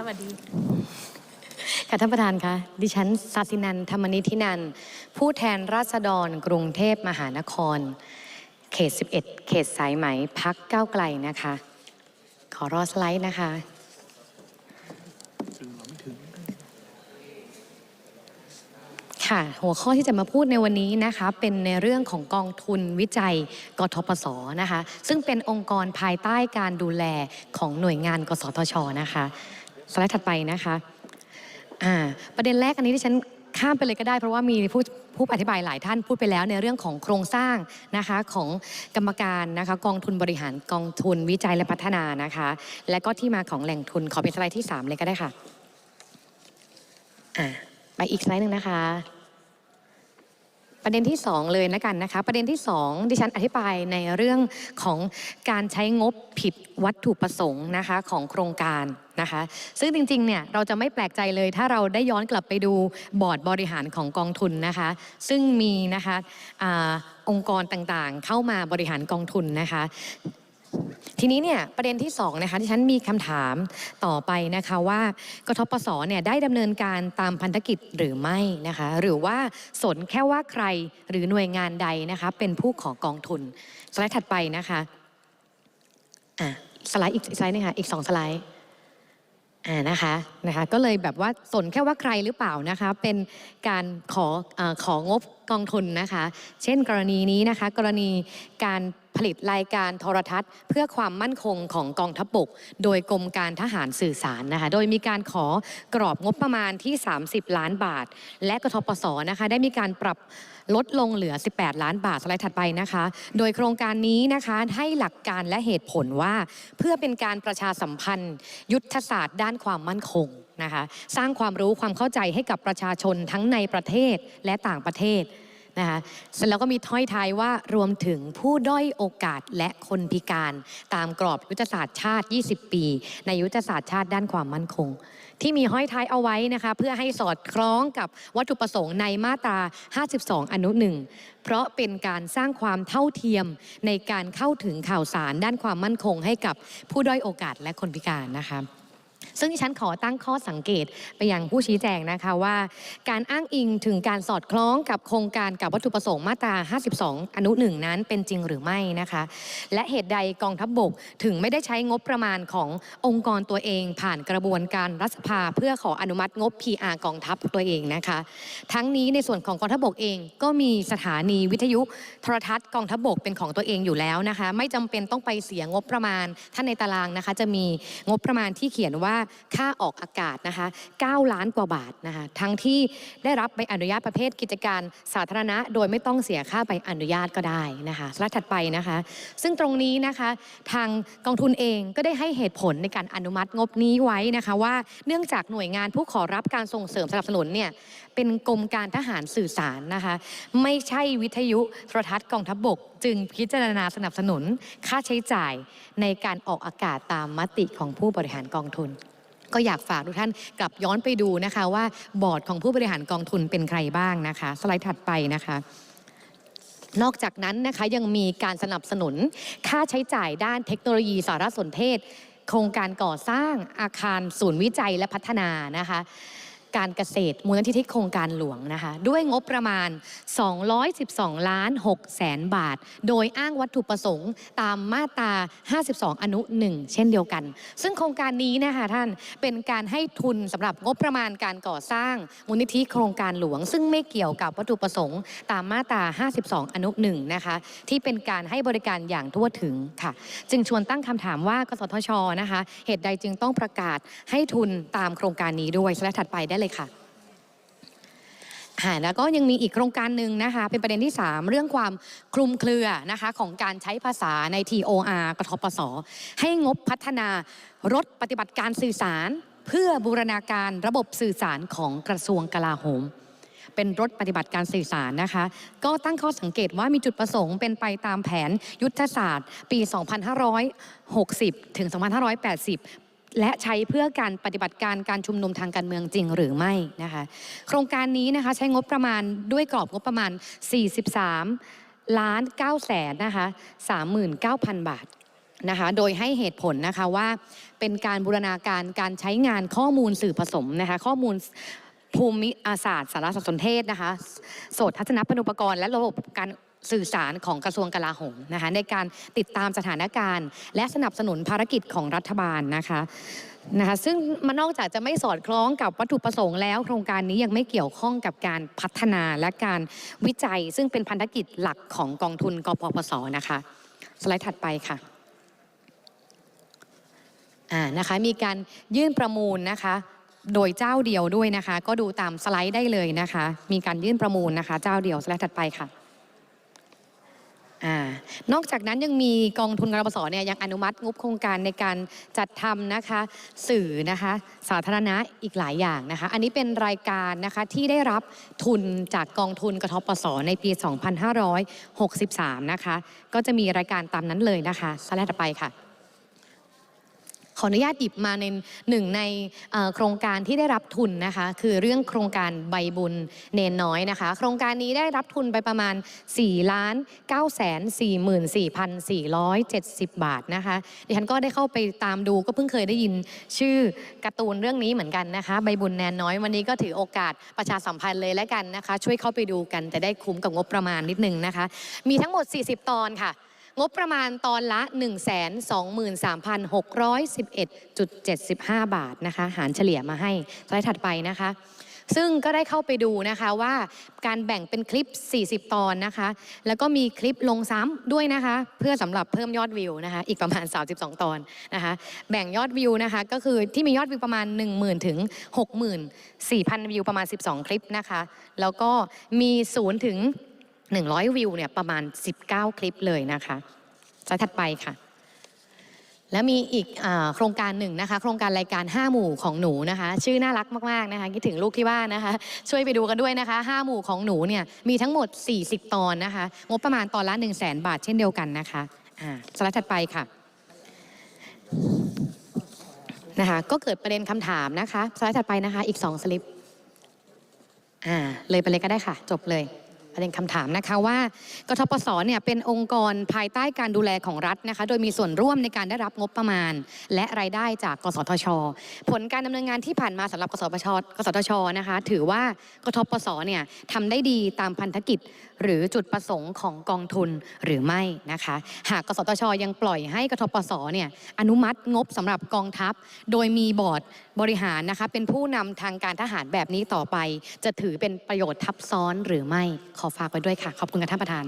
สวัสดีค่ะท่านประธานคะดิฉันสัสินันธรรมนิธินัน ผู้แทนราษฎรกรุงเทพมหานคร เขต 11 เขตสายไหมพักก้าวไกลนะคะ ขอรอสไลด์นะคะค่ะหัวข้อที่จะมาพูดในวันนี้นะคะเป็นในเรื่องของกองทุนวิจัยกทปสนะคะ ซึ่งเป็นองค์กรภายใต้การดูแลของหน่วยงานกสทชนะคะ สไลด์ถัดไปนะคะอ่าประเด็นแรกอันนี้ที่ฉันข้ามไปเลยก็ได้ เพราะว่ามีผู้ผู้อธิบายหลายท่านพูดไปแล้วในเรื่องของโครงสร้างนะคะของกรรมการนะคะกองทุนบริหารกองทุนวิจัยและพัฒนานะคะ และก็ที่มาของแหล่งทุนขอเป็นสไลด์ที่ 3 เลยก็ได้ค่ะอ่าไปอีกสไลด์หนึ่งนะคะ ประเด็นที่ 2 เลยนะกันนะคะ ประเด็นที่ 2 ดิฉันอธิบายในเรื่องของการใช้งบผิดวัตถุประสงค์นะคะของโครงการนะคะ ซึ่งจริงๆเนี่ยเราจะไม่แปลกใจเลย ถ้าเราได้ย้อนกลับไปดูบอร์ดบริหารของกองทุนนะคะ ซึ่งมีนะคะอองค์กรต่างๆเข้ามาบริหารกองทุนนะคะ ทีนี้เนี่ยประเด็นที่สองนะคะที่ฉันมีคำถามต่อไปนะคะว่ากทปสเนี่ยได้ดำเนินการตามพันธกิจหรือไม่นะคะหรือว่าสนแค่ว่าใครหรือหน่วยงานใดนะคะเป็นผู้ขอกองทุนสไลด์ถัดไปนะคะอะสไลด์อีกสไลด์หนึงค่ะอีกสองสไลด์อ่านะคะนะคะก็เลยแบบว่าสนแค่ว่าใครหรือเปล่านะคะเป็นการขอออของบกองทุนนะคะ เช่นกรณีนี้นะคะกรณีการ ผลิตรายการโทรทัศน์ เพื่อความมั่นคงของกองทัพบกโดยกรมการทหารสื่อสารนะคะ โดยมีการขอกรอบงบประมาณที่ 30 ล้านบาท และกทปสนะคะ ได้มีการปรับลดลงเหลือ 18 ล้านบาทสไลด์ถัดไปนะคะ โดยโครงการนี้นะคะให้หลักการและเหตุผลว่า เพื่อเป็นการประชาสัมพันธ์ ยุทธศาสตร์ด้านความมั่นคงนะคะ สร้างความรู้ความเข้าใจให้กับประชาชนทั้งในประเทศและต่างประเทศ นะคะเสร็จแล้วก็มีถ้อยท้ายว่ารวมถึงผู้ด้อยโอกาสและคนพิการ ตามกรอบยุทธศาสตร์ชาติ 20 ปี ในยุทธศาสตร์ชาติด้านความมั่นคง ที่มีห้อยท้ายเอาไว้นะคะเพื่อให้สอดคล้องกับวัตถุประสงค์ในมาตรา 52 อนุหนึ่งเพราะเป็นการสร้างความเท่าเทียมในการเข้าถึงข่าวสารด้านความมั่นคงให้กับผู้ด้อยโอกาสและคนพิการนะคะ ซึ่งดิฉันขอตั้งข้อสังเกตไปยังผู้ชี้แจงนะคะว่า การอ้างอิงถึงการสอดคล้องกับโครงการกับวัตถุประสงค์มาตรา 52 อนุหนึ่งนั้นเป็นจริงหรือไม่นะคะ และเหตุใดกองทัพบบกถึงไม่ได้ใช้งบประมาณขององค์กรตัวเอง ผ่านกระบวนการรัฐสภาเพื่อขออนุมัติงบ PR กองทัพตัวเองนะคะ ทั้งนี้ในส่วนของกองทัพบกเองก็มีสถานีวิทยุโทรทัศน์กองทัพบกเป็นของตัวเองอยู่แล้วนะคะ ไม่จำเป็นต้องไปเสียงบประมาณท่านในตารางนะคะ จะมีงบประมาณที่เขียนว่าค่าออกอากาศนะคะ9ล้านกว่าบาทนะคะทั้งที่ได้รับใบอนุญาตประเภทกิจการสาธารณะ โดยไม่ต้องเสียค่าใบอนุญาตก็ได้นะคะสไลด์ถัดไปนะคะ ซึ่งตรงนี้นะคะทางกองทุนเองก็ได้ให้เหตุผลในการอนุมัติงบนี้ไว้นะคะว่าเนื่องจากหน่วยงานผู้ขอรับการส่งเสริมสนับสนุนเนี่ยเป็นกรมการทหารสื่อสารนะคะ ไม่ใช่วิทยุโทรทัศน์กองทัพบบก จึงพิจารณาสนับสนุนค่าใช้จ่ายในการออกอากาศตามมติของผู้บริหารกองทุน ก็อยากฝากทุกท่านกลับย้อนไปดูนะคะ ว่าบอร์ดของผู้บริหารกองทุนเป็นใครบ้างนะคะ สไลด์ถัดไปนะคะนอกจากนั้นนะคะยังมีการสนับสนุนค่าใช้จ่ายด้านเทคโนโลยีสารสนเทศ โครงการก่อสร้างอาคารศูนย์วิจัยและพัฒนานะคะ การเกษตรมูลนิธิโครงการหลวงนะคะ ด้วยงบประมาณ 212 ล้าน6แสนบาท โดยอ้างวัตถุประสงค์ตามมาตรา 52 อนุ 1 เช่นเดียวกัน ซึ่งโครงการนี้นะคะท่านเป็นการให้ทุนสำหรับงบประมาณการก่อสร้างมูลนิธิโครงการหลวง ซึ่งไม่เกี่ยวกับวัตถุประสงค์ตามมาตรา 52 อนุ 1 นะคะ ที่เป็นการให้บริการอย่างทั่วถึงค่ะ จึงชวนตั้งคำถามว่ากสทชนะคะ เหตุใดจึงต้องประกาศให้ทุนตามโครงการนี้ด้วยสไลด์ถัดไปได้เลยค่ะอ่าแล้วก็ยังมีอีกโครงการหนึ่งนะคะ เป็นประเด็นที่ 3 เรื่องความคลุมเครือนะคะของการใช้ภาษาใน TOR กทปส ให้งบพัฒนารถปฏิบัติการสื่อสาร เพื่อบูรณาการระบบสื่อสารของกระทรวงกลาโหม เป็นรถปฏิบัติการสื่อสารนะคะ ก็ตั้งข้อสังเกตว่ามีจุดประสงค์เป็นไปตามแผนยุทธศาสตร์ ปี 2560 ถึง 2580 และใช้เพื่อการปฏิบัติการการชุมนุมทางการเมืองจริงหรือไม่นะคะโครงการนี้นะคะใช้งบประมาณด้วยกรอบงบประมาณ 43 ล้าน9แสนนะคะ39,000 บาทนะคะโดยให้เหตุผลนะคะว่าเป็นการบูรณาการการใช้งานข้อมูลสื่อผสมนะคะข้อมูลภูมิศาสตร์สารสนเทศนะคะโสตทัศนพนุปกรณ์และระบบการ สื่อสารของกระทรวงกลาโหมนะคะในการติดตามสถานการณ์ และสนับสนุนภารกิจของรัฐบาลนะคะนะคะซึ่งมันนอกจากจะไม่สอดคล้องกับวัตถุประสงค์แล้ว โครงการนี้ยังไม่เกี่ยวข้องกับการพัฒนาและการวิจัย ซึ่งเป็นพันธกิจหลักของกองทุนกปปสนะคะสไลด์ถัดไปค่ะอ่านะคะมีการยื่นประมูลนะคะโดยเจ้าเดียวด้วยนะคะ ก็ดูตามสไลด์ได้เลยนะคะ มีการยื่นประมูลนะคะ เจ้าเดียวสไลด์ถัดไปค่ะ อ่านอกจากนั้นยังมีกองทุนกรปสเนี่ยยังอนุมัติงบโครงการในการจัดทำนะคะสื่อนะคะสาธารณะอีกหลายอย่างนะคะอันนี้เป็นรายการนะคะที่ได้รับทุนจากกองทุนกทปสในปี 2563 นะคะก็จะมีรายการตามนั้นเลยนะคะสไลด์ต่อไปค่ะ ขออนุญาตหยิบมาในหนึ่งในโครงการที่ได้รับทุนนะคะ คือเรื่องโครงการใบบุญเนนน้อยนะคะ โครงการนี้ได้รับทุนไปประมาณ 4 ล้าน9แสน44,470 บาทนะคะดิฉันก็ได้เข้าไปตามดูก็เพิ่งเคยได้ยินชื่อการ์ตูนเรื่องนี้เหมือนกันนะคะ ใบบุญแนนน้อยวันนี้ก็ถือโอกาสประชาสัมพันธ์เลยแล้วกันนะคะ ช่วยเข้าไปดูกันจะได้คุ้มกับงบประมาณนิดนึงนะคะ มีทั้งหมด 40 ตอนค่ะ งบประมาณตอนละ 123,611.75 บาทนะคะ หารเฉลี่ยมาให้สไลด์ถัดไปนะคะ ซึ่งก็ได้เข้าไปดูนะคะว่าการแบ่งเป็นคลิป 40 ตอนนะคะ แล้วก็มีคลิปลงซ้ำด้วยนะคะ เพื่อสำหรับเพิ่มยอดวิวนะคะ อีกประมาณ 32 ตอนนะคะ แบ่งยอดวิวนะคะ ก็คือที่มียอดวิวประมาณ 10,000 ถึง64,000 วิวประมาณ 12 คลิปนะคะ แล้วก็มี 0 ถึง 100 วิวเนี่ยประมาณ 19 คลิปเลยนะคะสไลด์ถัดไปค่ะ และมีอีกอโครงการหนึ่งนะคะ โครงการรายการ 5 หมู่ของหนูนะคะ ชื่อน่ารักมากๆนะคะคิดถึงลูกที่บ้านนะคะ ช่วยไปดูกันด้วยนะคะ 5 หมู่ของหนูเนี่ยมีทั้งหมด 40 ตอนนะคะ งบประมาณตอนละ 1 0 0 0 0แบาทเช่นเดียวกันนะคะอ่าสไลด์ถัดไปค่ะนะคะก็เกิดประเด็นคำถามนะคะสไลด์ถัดไปนะคะ อีก 2 สลิปอ่าเลยไปเลยก็ได้ค่ะ จบเลย ประเด็นคำถามนะคะว่ากทปสเนี่ยเป็นองค์กรภายใต้การดูแลของรัฐนะคะ โดยมีส่วนร่วมในการได้รับงบประมาณ และรายได้จากกสทช ผลการดำเนินงานที่ผ่านมาสำหรับกสทชกสทชนะคะ ถือว่ากทปสเนี่ยทำได้ดีตามพันธกิจหรือจุดประสงค์ของกองทุนหรือไม่นะคะ หากกสทชยังปล่อยให้กทปสเนี่ยอนุมัติงบสำหรับกองทัพ โดยมีบอร์ดบริหารนะคะเป็นผู้นำทางการทหารแบบนี้ต่อไป จะถือเป็นประโยชน์ทับซ้อนหรือไม่ขอฝากไว้ด้วยค่ะ ขอบคุณค่ะท่านประธาน